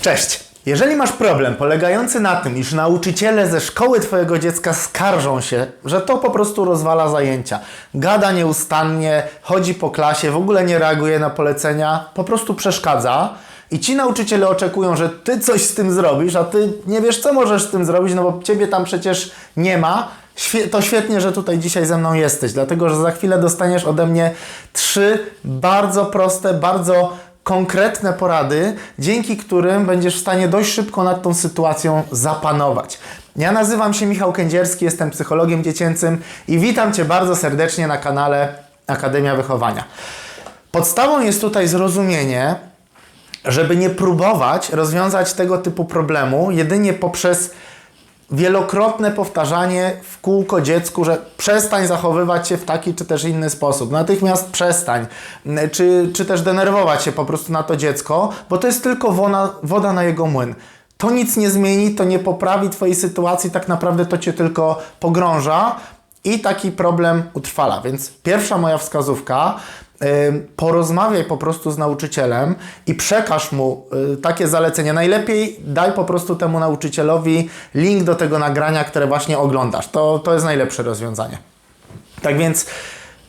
Cześć! Jeżeli masz problem polegający na tym, iż nauczyciele ze szkoły Twojego dziecka skarżą się, że to po prostu rozwala zajęcia, gada nieustannie, chodzi po klasie, w ogóle nie reaguje na polecenia, po prostu przeszkadza i ci nauczyciele oczekują, że Ty coś z tym zrobisz, a Ty nie wiesz, co możesz z tym zrobić, no bo Ciebie tam przecież nie ma, to świetnie, że tutaj dzisiaj ze mną jesteś, dlatego że za chwilę dostaniesz ode mnie trzy bardzo proste, bardzo konkretne porady, dzięki którym będziesz w stanie dość szybko nad tą sytuacją zapanować. Ja nazywam się Michał Kędzierski, jestem psychologiem dziecięcym i witam Cię bardzo serdecznie na kanale Akademia Wychowania. Podstawą jest tutaj zrozumienie, żeby nie próbować rozwiązać tego typu problemu jedynie poprzez wielokrotne powtarzanie w kółko dziecku, że przestań zachowywać się w taki czy też inny sposób. Natychmiast przestań, czy, czy też denerwować się po prostu na to dziecko, bo to jest tylko woda, woda na jego młyn. To nic nie zmieni, to nie poprawi Twojej sytuacji, tak naprawdę to Cię tylko pogrąża i taki problem utrwala. Więc pierwsza moja wskazówka, porozmawiaj po prostu z nauczycielem i przekaż mu y, takie zalecenia. Najlepiej daj po prostu temu nauczycielowi link do tego nagrania, które właśnie oglądasz. To, to jest najlepsze rozwiązanie. Tak więc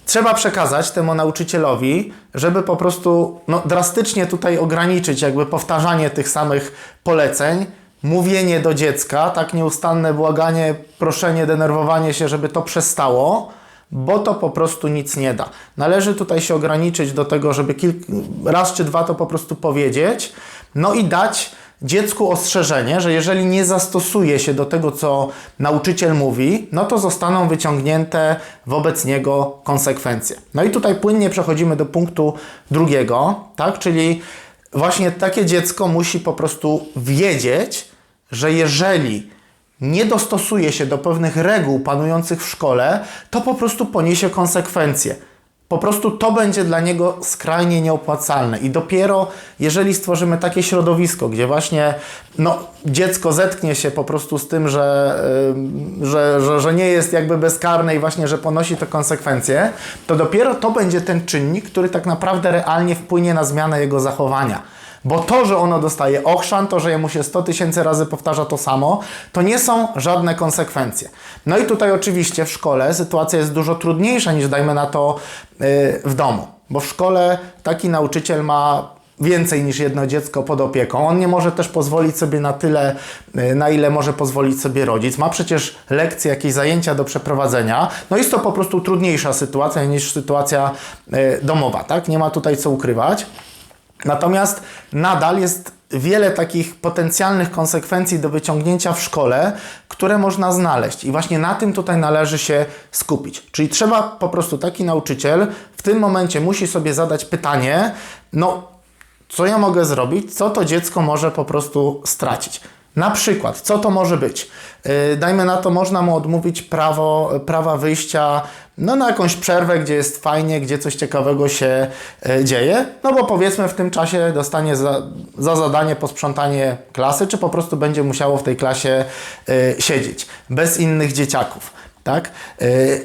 trzeba przekazać temu nauczycielowi, żeby po prostu no, drastycznie tutaj ograniczyć jakby powtarzanie tych samych poleceń, mówienie do dziecka, tak nieustanne błaganie, proszenie, denerwowanie się, żeby to przestało, bo to po prostu nic nie da. Należy tutaj się ograniczyć do tego, żeby kilk, raz czy dwa to po prostu powiedzieć, no i dać dziecku ostrzeżenie, że jeżeli nie zastosuje się do tego, co nauczyciel mówi, no to zostaną wyciągnięte wobec niego konsekwencje. No i tutaj płynnie przechodzimy do punktu drugiego, tak? Czyli właśnie takie dziecko musi po prostu wiedzieć, że jeżeli nie dostosuje się do pewnych reguł panujących w szkole, to po prostu poniesie konsekwencje. Po prostu to będzie dla niego skrajnie nieopłacalne. I dopiero jeżeli stworzymy takie środowisko, gdzie właśnie no, dziecko zetknie się po prostu z tym, że, że, że, że nie jest jakby bezkarne i właśnie, że ponosi te konsekwencje, to dopiero to będzie ten czynnik, który tak naprawdę realnie wpłynie na zmianę jego zachowania. Bo to, że ono dostaje ochrzan, to, że jemu się 100 tysięcy razy powtarza to samo, to nie są żadne konsekwencje. No i tutaj oczywiście w szkole sytuacja jest dużo trudniejsza niż dajmy na to yy, w domu. Bo w szkole taki nauczyciel ma więcej niż jedno dziecko pod opieką. On nie może też pozwolić sobie na tyle, yy, na ile może pozwolić sobie rodzic. Ma przecież lekcje, jakieś zajęcia do przeprowadzenia. No jest to po prostu trudniejsza sytuacja niż sytuacja yy, domowa, tak? Nie ma tutaj co ukrywać. Natomiast nadal jest wiele takich potencjalnych konsekwencji do wyciągnięcia w szkole, które można znaleźć. I właśnie na tym tutaj należy się skupić. Czyli trzeba po prostu taki nauczyciel w tym momencie musi sobie zadać pytanie, no co ja mogę zrobić, co to dziecko może po prostu stracić. Na przykład, co to może być? Yy, dajmy na to, można mu odmówić prawo, prawa wyjścia no, na jakąś przerwę, gdzie jest fajnie, gdzie coś ciekawego się yy, dzieje, no bo powiedzmy w tym czasie dostanie za, za zadanie posprzątanie klasy, czy po prostu będzie musiało w tej klasie yy, siedzieć, bez innych dzieciaków. Tak?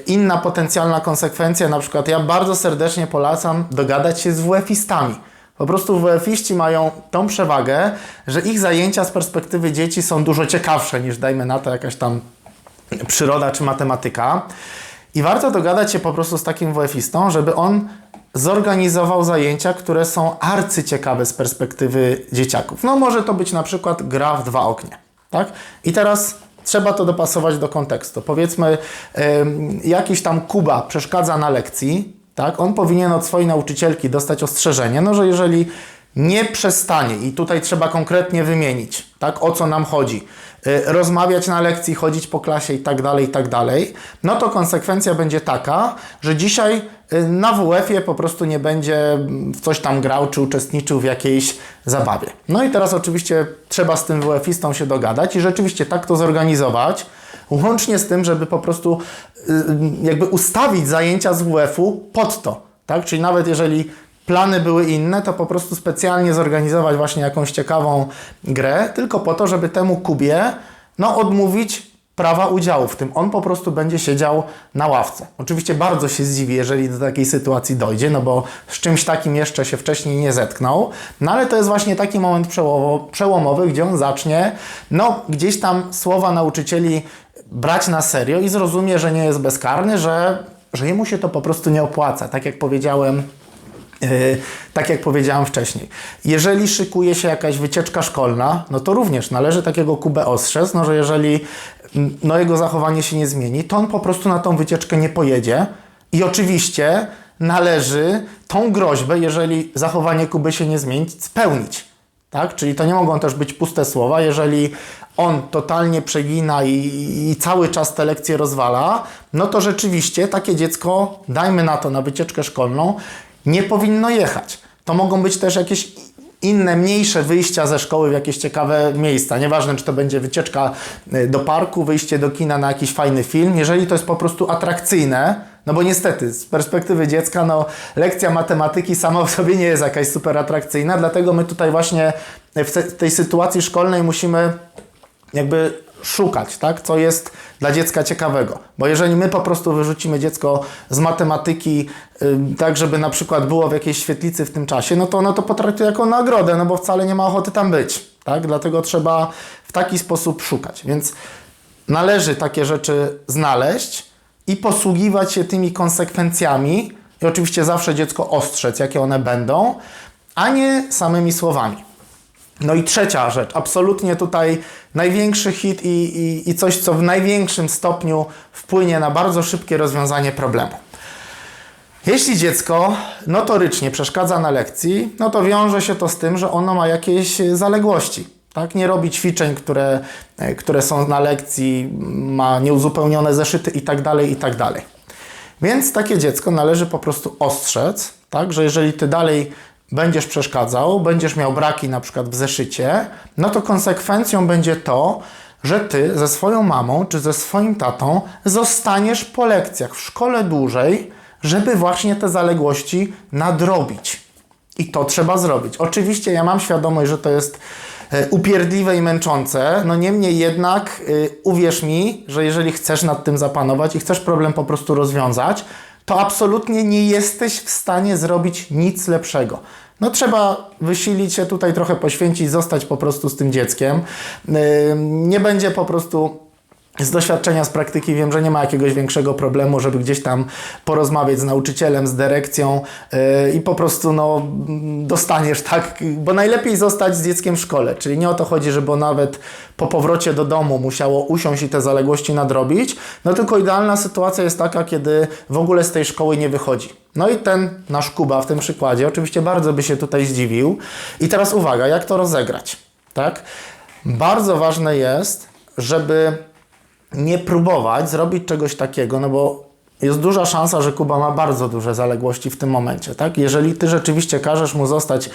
Inna potencjalna konsekwencja, na przykład ja bardzo serdecznie polecam dogadać się z WF-istami. Po prostu WF-iści mają tą przewagę, że ich zajęcia z perspektywy dzieci są dużo ciekawsze niż dajmy na to jakaś tam przyroda czy matematyka. I warto dogadać się po prostu z takim WF-istą, żeby on zorganizował zajęcia, które są arcyciekawe z perspektywy dzieciaków. No może to być na przykład gra w dwa oknie, tak? I teraz trzeba to dopasować do kontekstu. Powiedzmy, ym, jakiś tam Kuba przeszkadza na lekcji, tak? On powinien od swojej nauczycielki dostać ostrzeżenie, no że jeżeli nie przestanie, i tutaj trzeba konkretnie wymienić, tak, o co nam chodzi, y, rozmawiać na lekcji, chodzić po klasie i tak dalej, i tak dalej, no to konsekwencja będzie taka, że dzisiaj y, na WF-ie po prostu nie będzie w coś tam grał, czy uczestniczył w jakiejś zabawie. No i teraz oczywiście trzeba z tym WF-istą się dogadać i rzeczywiście tak to zorganizować, Łącznie z tym, żeby po prostu y, jakby ustawić zajęcia z WF-u pod to, tak? Czyli nawet jeżeli plany były inne, to po prostu specjalnie zorganizować właśnie jakąś ciekawą grę, tylko po to, żeby temu Kubie no, odmówić prawa udziału w tym. On po prostu będzie siedział na ławce. Oczywiście bardzo się zdziwi, jeżeli do takiej sytuacji dojdzie, no bo z czymś takim jeszcze się wcześniej nie zetknął. No ale to jest właśnie taki moment przełomo- przełomowy, gdzie on zacznie, no gdzieś tam słowa nauczycieli brać na serio i zrozumie, że nie jest bezkarny, że, że jemu się to po prostu nie opłaca. Tak jak powiedziałem, Yy, tak jak powiedziałem wcześniej. Jeżeli szykuje się jakaś wycieczka szkolna, no to również należy takiego Kubę ostrzec, no, że jeżeli mm, no, jego zachowanie się nie zmieni, to on po prostu na tą wycieczkę nie pojedzie i oczywiście należy tą groźbę, jeżeli zachowanie Kuby się nie zmieni, spełnić. Tak? Czyli to nie mogą też być puste słowa. Jeżeli on totalnie przegina i, i cały czas te lekcje rozwala, no to rzeczywiście takie dziecko, dajmy na to na wycieczkę szkolną, nie powinno jechać. To mogą być też jakieś inne, mniejsze wyjścia ze szkoły w jakieś ciekawe miejsca. Nieważne, czy to będzie wycieczka y, do parku, wyjście do kina na jakiś fajny film. Jeżeli to jest po prostu atrakcyjne, no bo niestety z perspektywy dziecka, no lekcja matematyki sama w sobie nie jest jakaś super atrakcyjna, dlatego my tutaj właśnie w te- tej sytuacji szkolnej musimy jakby szukać, tak, co jest dla dziecka ciekawego. Bo jeżeli my po prostu wyrzucimy dziecko z matematyki, tak żeby na przykład było w jakiejś świetlicy w tym czasie, no to ono to potraktuje jako nagrodę, no bo wcale nie ma ochoty tam być, tak? Dlatego trzeba w taki sposób szukać. Więc należy takie rzeczy znaleźć i posługiwać się tymi konsekwencjami i oczywiście zawsze dziecko ostrzec, jakie one będą, a nie samymi słowami. No i trzecia rzecz, absolutnie tutaj największy hit i, i, i coś, co w największym stopniu wpłynie na bardzo szybkie rozwiązanie problemu. Jeśli dziecko notorycznie przeszkadza na lekcji, no to wiąże się to z tym, że ono ma jakieś zaległości. Tak? Nie robi ćwiczeń, które, e, które są na lekcji, ma nieuzupełnione zeszyty i tak dalej, i tak. Więc takie dziecko należy po prostu ostrzec, tak? że jeżeli ty dalej będziesz przeszkadzał, będziesz miał braki na przykład w zeszycie, no to konsekwencją będzie to, że ty ze swoją mamą czy ze swoim tatą zostaniesz po lekcjach w szkole dłużej, żeby właśnie te zaległości nadrobić. I to trzeba zrobić. Oczywiście ja mam świadomość, że to jest upierdliwe i męczące, no niemniej jednak y, uwierz mi, że jeżeli chcesz nad tym zapanować i chcesz problem po prostu rozwiązać, to absolutnie nie jesteś w stanie zrobić nic lepszego. No trzeba wysilić się tutaj trochę poświęcić, zostać po prostu z tym dzieckiem. Yy, Nie będzie po prostu z doświadczenia, z praktyki wiem, że nie ma jakiegoś większego problemu, żeby gdzieś tam porozmawiać z nauczycielem, z dyrekcją yy, i po prostu no, dostaniesz tak, bo najlepiej zostać z dzieckiem w szkole, czyli nie o to chodzi, żeby nawet po powrocie do domu musiało usiąść i te zaległości nadrobić, no tylko idealna sytuacja jest taka, kiedy w ogóle z tej szkoły nie wychodzi. No i ten nasz Kuba w tym przykładzie oczywiście bardzo by się tutaj zdziwił. I teraz uwaga, jak to rozegrać, tak? Bardzo ważne jest, żeby nie próbować zrobić czegoś takiego, no bo jest duża szansa, że Kuba ma bardzo duże zaległości w tym momencie, tak? Jeżeli ty rzeczywiście każesz mu zostać yy,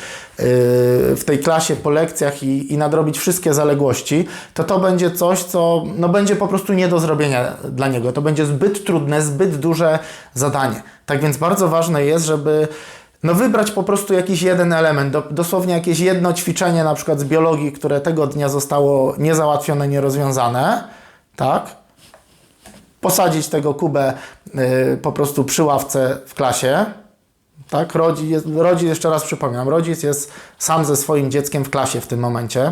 w tej klasie po lekcjach i, i nadrobić wszystkie zaległości, to to będzie coś, co no, będzie po prostu nie do zrobienia dla niego. To będzie zbyt trudne, zbyt duże zadanie. Tak więc bardzo ważne jest, żeby no wybrać po prostu jakiś jeden element, do, dosłownie jakieś jedno ćwiczenie na przykład z biologii, które tego dnia zostało niezałatwione, nierozwiązane, tak? Posadzić tego kubę y, po prostu przy ławce w klasie, tak? Rodzic, rodzic, jeszcze raz przypominam, rodzic jest sam ze swoim dzieckiem w klasie w tym momencie.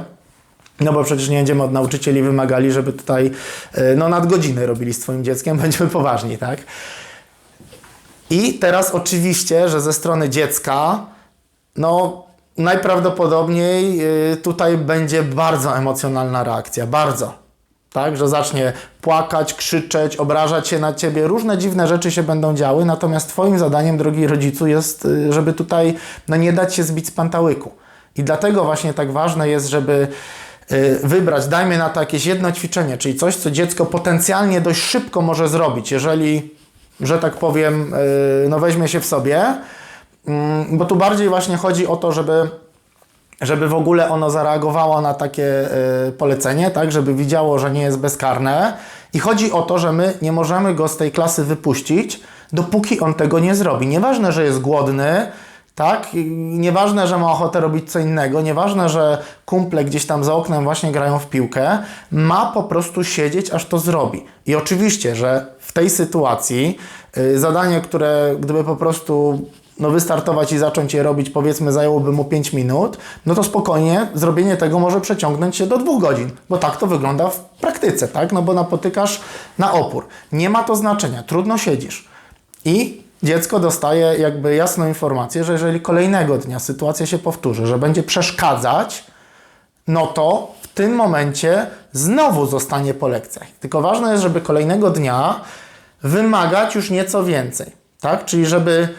No bo przecież nie będziemy od nauczycieli wymagali, żeby tutaj y, no, nadgodziny robili z Twoim dzieckiem, będziemy poważni, tak? I teraz oczywiście, że ze strony dziecka, no najprawdopodobniej y, tutaj będzie bardzo emocjonalna reakcja, bardzo. Tak, że zacznie płakać, krzyczeć, obrażać się na ciebie, różne dziwne rzeczy się będą działy, natomiast twoim zadaniem, drogi rodzicu, jest, y, żeby tutaj no, nie dać się zbić z pantałyku. I dlatego właśnie tak ważne jest, żeby y, wybrać, dajmy na to jakieś jedno ćwiczenie, czyli coś, co dziecko potencjalnie dość szybko może zrobić, jeżeli, że tak powiem, y, no weźmie się w sobie, Mm, bo tu bardziej właśnie chodzi o to, żeby żeby w ogóle ono zareagowało na takie y, polecenie, tak, żeby widziało, że nie jest bezkarne. I chodzi o to, że my nie możemy go z tej klasy wypuścić, dopóki on tego nie zrobi. Nieważne, że jest głodny, tak? Nieważne, że ma ochotę robić co innego, nieważne, że kumple gdzieś tam za oknem właśnie grają w piłkę, ma po prostu siedzieć, aż to zrobi. I oczywiście, że w tej sytuacji y, zadanie, które gdyby po prostu no, wystartować i zacząć je robić, powiedzmy, zajęłoby mu 5 minut, no to spokojnie zrobienie tego może przeciągnąć się do 2 godzin, bo tak to wygląda w praktyce, tak? No bo napotykasz na opór. Nie ma to znaczenia, trudno siedzisz. I dziecko dostaje jakby jasną informację, że jeżeli kolejnego dnia sytuacja się powtórzy, że będzie przeszkadzać, no to w tym momencie znowu zostanie po lekcjach. Tylko ważne jest, żeby kolejnego dnia wymagać już nieco więcej, tak? Czyli żeby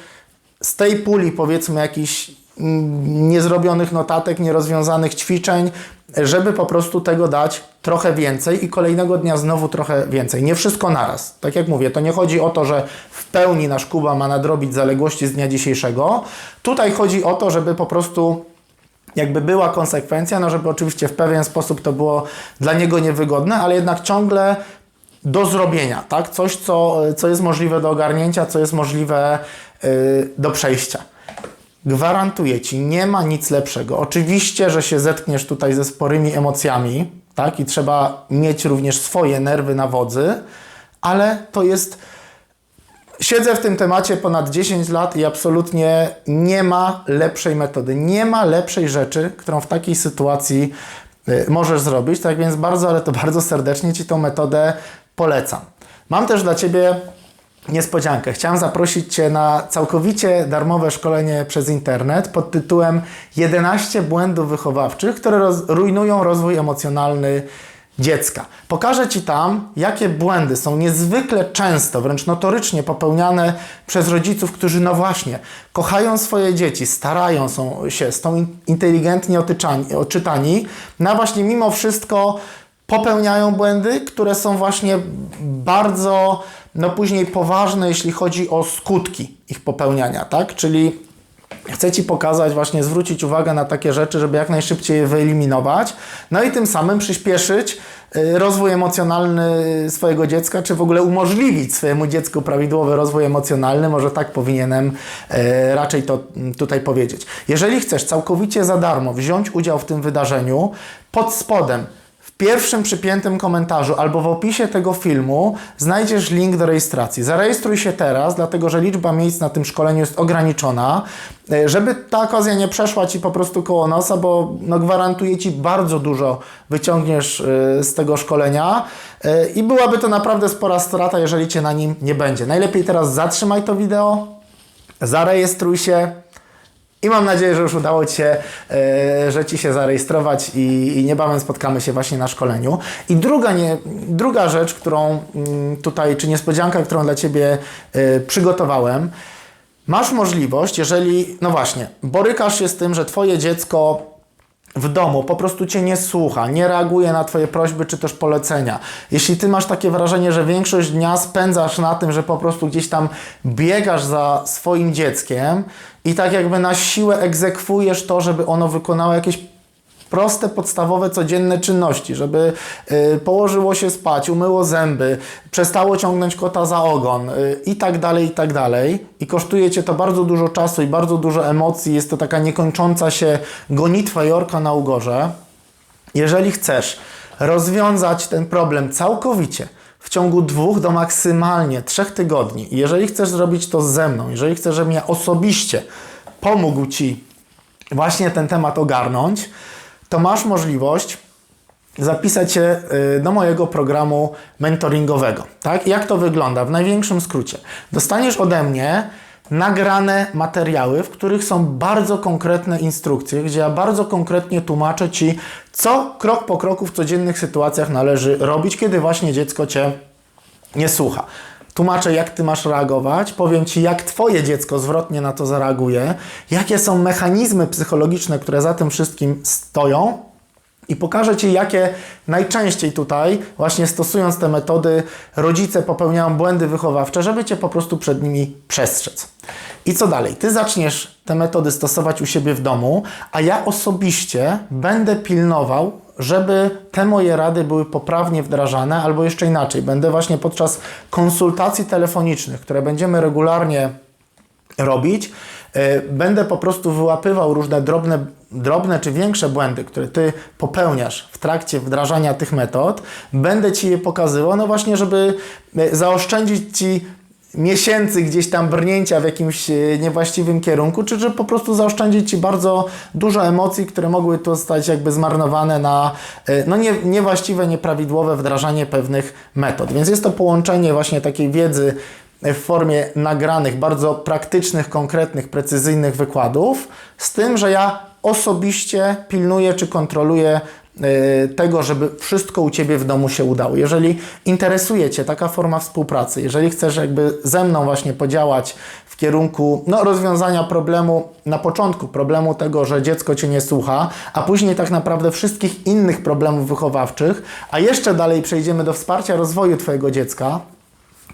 z tej puli powiedzmy jakichś mm, niezrobionych notatek, nierozwiązanych ćwiczeń, żeby po prostu tego dać trochę więcej i kolejnego dnia znowu trochę więcej. Nie wszystko naraz. Tak jak mówię, to nie chodzi o to, że w pełni nasz Kuba ma nadrobić zaległości z dnia dzisiejszego. Tutaj chodzi o to, żeby po prostu jakby była konsekwencja, no żeby oczywiście w pewien sposób to było dla niego niewygodne, ale jednak ciągle do zrobienia, tak? Coś, co, co jest możliwe do ogarnięcia, co jest możliwe do przejścia. Gwarantuję Ci, nie ma nic lepszego. Oczywiście, że się zetkniesz tutaj ze sporymi emocjami, tak? I trzeba mieć również swoje nerwy na wodzy, ale to jest Siedzę w tym temacie ponad 10 lat i absolutnie nie ma lepszej metody, nie ma lepszej rzeczy, którą w takiej sytuacji y, możesz zrobić. Tak więc bardzo, ale to bardzo serdecznie Ci tą metodę polecam. Mam też dla Ciebie niespodziankę. Chciałem zaprosić Cię na całkowicie darmowe szkolenie przez internet pod tytułem 11 błędów wychowawczych, które roz, rujnują rozwój emocjonalny dziecka. Pokażę Ci tam, jakie błędy są niezwykle często, wręcz notorycznie popełniane przez rodziców, którzy no właśnie kochają swoje dzieci, starają się, są inteligentnie oczytani, no właśnie mimo wszystko popełniają błędy, które są właśnie bardzo no później poważne, jeśli chodzi o skutki ich popełniania, tak? Czyli Chcę Ci pokazać, właśnie zwrócić uwagę na takie rzeczy, żeby jak najszybciej je wyeliminować, no i tym samym przyspieszyć y, rozwój emocjonalny swojego dziecka, czy w ogóle umożliwić swojemu dziecku prawidłowy rozwój emocjonalny, może tak powinienem y, raczej to mm, tutaj powiedzieć. Jeżeli chcesz całkowicie za darmo wziąć udział w tym wydarzeniu, pod spodem pierwszym przypiętym komentarzu albo w opisie tego filmu znajdziesz link do rejestracji. Zarejestruj się teraz, dlatego że liczba miejsc na tym szkoleniu jest ograniczona, e, żeby ta okazja nie przeszła Ci po prostu koło nosa, bo no, gwarantuję Ci bardzo dużo wyciągniesz e, z tego szkolenia e, i byłaby to naprawdę spora strata, jeżeli Cię na nim nie będzie. Najlepiej teraz zatrzymaj to wideo, zarejestruj się, i mam nadzieję, że już udało Ci się, e, że Ci się zarejestrować i, niebawem spotkamy się właśnie na szkoleniu. I druga, nie, druga rzecz, którą mm, tutaj, czy niespodzianka, którą dla Ciebie e, przygotowałem, masz możliwość, jeżeli, no właśnie, borykasz się z tym, że Twoje dziecko w domu po prostu cię nie słucha, nie reaguje na Twoje prośby czy też polecenia. Jeśli Ty masz takie wrażenie, że większość dnia spędzasz na tym, że po prostu gdzieś tam biegasz za swoim dzieckiem i tak jakby na siłę egzekwujesz to, żeby ono wykonało jakieś proste, podstawowe, codzienne czynności, żeby y, położyło się spać, umyło zęby, przestało ciągnąć kota za ogon y, i tak dalej, i tak dalej. I kosztuje Cię to bardzo dużo czasu i bardzo dużo emocji. Jest to taka niekończąca się gonitwa Jorka na ugorze. Jeżeli chcesz rozwiązać ten problem całkowicie, w ciągu dwóch do maksymalnie trzech tygodni. Jeżeli chcesz zrobić to ze mną, jeżeli chcesz, żebym ja osobiście pomógł Ci właśnie ten temat ogarnąć, to masz możliwość zapisać się y, do mojego programu mentoringowego. Tak? Jak to wygląda? W największym skrócie. Dostaniesz ode mnie nagrane materiały, w których są bardzo konkretne instrukcje, gdzie ja bardzo konkretnie tłumaczę Ci, co krok po kroku w codziennych sytuacjach należy robić, kiedy właśnie dziecko Cię nie słucha. Tłumaczę, jak Ty masz reagować, powiem Ci, jak Twoje dziecko zwrotnie na to zareaguje, jakie są mechanizmy psychologiczne, które za tym wszystkim stoją, i pokażę Ci, jakie najczęściej tutaj, właśnie stosując te metody, rodzice popełniają błędy wychowawcze, żeby Cię po prostu przed nimi przestrzec. I co dalej? Ty zaczniesz te metody stosować u siebie w domu, a ja osobiście będę pilnował, żeby te moje rady były poprawnie wdrażane, albo jeszcze inaczej. Będę właśnie podczas konsultacji telefonicznych, które będziemy regularnie robić, e, będę po prostu wyłapywał różne drobne, drobne czy większe błędy, które Ty popełniasz w trakcie wdrażania tych metod. Będę Ci je pokazywał, no właśnie, żeby e, zaoszczędzić Ci miesięcy gdzieś tam brnięcia w jakimś e, niewłaściwym kierunku, czy że po prostu zaoszczędzić Ci bardzo dużo emocji, które mogły tu zostać jakby zmarnowane na e, no nie, niewłaściwe, nieprawidłowe wdrażanie pewnych metod. Więc jest to połączenie właśnie takiej wiedzy w formie nagranych, bardzo praktycznych, konkretnych, precyzyjnych wykładów, z tym, że ja osobiście pilnuję czy kontroluję tego, żeby wszystko u Ciebie w domu się udało. Jeżeli interesuje Cię taka forma współpracy, jeżeli chcesz jakby ze mną właśnie podziałać w kierunku no, rozwiązania problemu na początku, problemu tego, że dziecko Cię nie słucha, a później tak naprawdę wszystkich innych problemów wychowawczych, a jeszcze dalej przejdziemy do wsparcia rozwoju Twojego dziecka,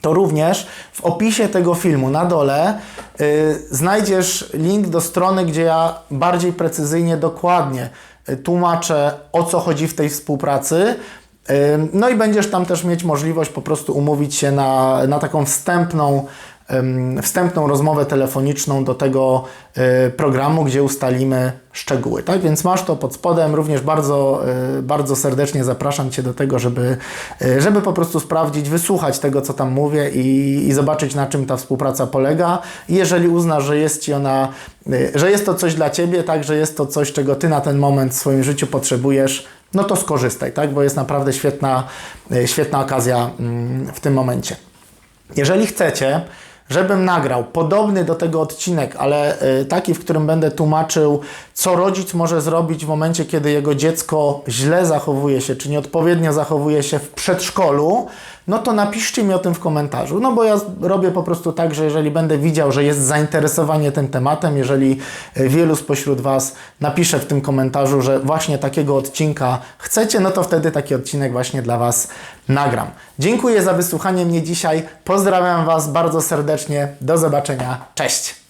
to również w opisie tego filmu na dole y, znajdziesz link do strony, gdzie ja bardziej precyzyjnie, dokładnie y, tłumaczę o co chodzi w tej współpracy. No i będziesz tam też mieć możliwość po prostu umówić się na, na taką wstępną, wstępną rozmowę telefoniczną do tego y, programu, gdzie ustalimy szczegóły. Tak więc masz to pod spodem. Również bardzo, y, bardzo serdecznie zapraszam Cię do tego, żeby, y, żeby po prostu sprawdzić, wysłuchać tego, co tam mówię i, i zobaczyć, na czym ta współpraca polega. I jeżeli uznasz, że jest Ci ona, że jest to coś dla Ciebie, tak, że jest to coś, czego Ty na ten moment w swoim życiu potrzebujesz, no to skorzystaj, tak, bo jest naprawdę świetna, świetna okazja mm, w tym momencie. Jeżeli chcecie, żebym nagrał podobny do tego odcinek, ale y, taki, w którym będę tłumaczył, co rodzic może zrobić w momencie, kiedy jego dziecko źle zachowuje się, czy nieodpowiednio zachowuje się w przedszkolu, no to napiszcie mi o tym w komentarzu. No bo ja robię po prostu tak, że jeżeli będę widział, że jest zainteresowanie tym tematem, jeżeli y, wielu spośród Was napisze w tym komentarzu, że właśnie takiego odcinka chcecie, no to wtedy taki odcinek właśnie dla Was nagram. Dziękuję za wysłuchanie mnie dzisiaj. Pozdrawiam Was bardzo serdecznie. Do zobaczenia. Cześć!